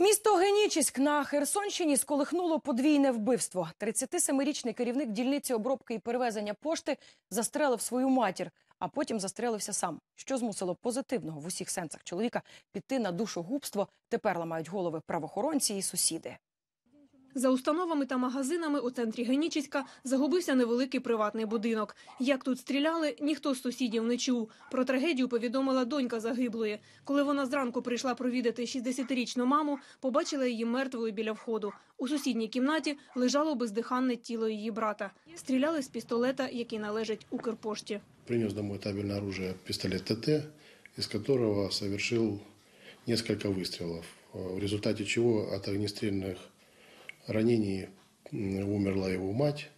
Місто Генічиськ на Херсонщині сколихнуло подвійне вбивство. 37-річний керівник дільниці обробки і перевезення пошти застрелив свою матір, а потім застрелився сам. Що змусило позитивного в усіх сенсах чоловіка піти на душогубство, тепер ламають голови правоохоронці і сусіди. За установами та магазинами у центрі Генічеська загубився невеликий приватний будинок. Як тут стріляли, ніхто з сусідів не чув. Про трагедію повідомила донька загиблої. Коли вона зранку прийшла провідати 60-річну маму, побачила її мертвою біля входу. У сусідній кімнаті лежало бездиханне тіло її брата. Стріляли з пістолета, який належить Укрпошті. Принес домой табельное оружие, пистолет ТТ, из которого совершил несколько выстрелов, э, в результате чего от огнестрельных ранений м, умерла его мать.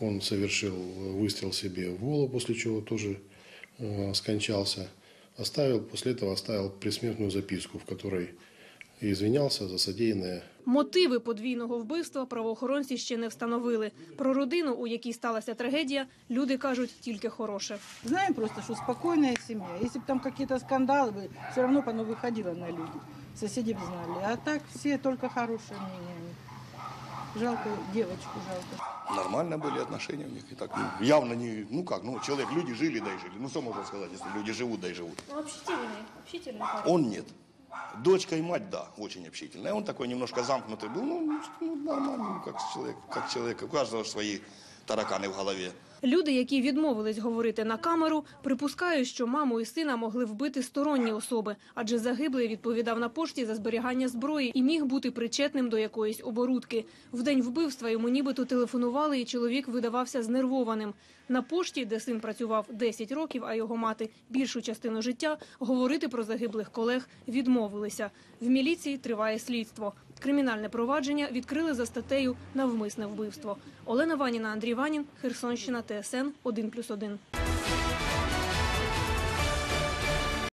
Он совершил выстрел себе в голову, после чего тоже э, скончался. Оставил, после этого оставил предсмертную записку, в которой извинялся за содеянное Мотиви подвійного вбивства правоохоронці ще не встановили. Про родину, у якій сталася трагедія, люди кажуть тільки хороше. Знаем просто, что спокойная семья. Если бы там какие-то скандалы были, все равно бы оно выходило на люди. Соседи бы знали. А так все только хорошее мнение о них. Жалко девочку, жалко. Нормально были отношения у них. И так, ну, явно не, ну как, ну человек, люди жили, да и жили. Ну что можно сказать, если люди живут, да и живут. Ну, общительний, общительний парень. Он нет. Дочка и мать, да, очень общительная. Он такой немножко замкнутый был, ну, ну, нормально, ну, как человек, как человек. У каждого свои тараканы в голове. Люди, які відмовились говорити на камеру, припускають, що маму і сина могли вбити сторонні особи, адже загиблий відповідав на пошті за зберігання зброї і міг бути причетним до якоїсь оборудки. В день вбивства йому нібито телефонували, і чоловік видавався знервованим. На пошті, де син працював 10 років, а його мати більшу частину життя, говорити про загиблих колег відмовилися. В міліції триває слідство. Кримінальне провадження відкрили за статтею «Навмисне вбивство». Олена Ваніна, Андрій Ванін, Херсонщина, ТСН 1+,1.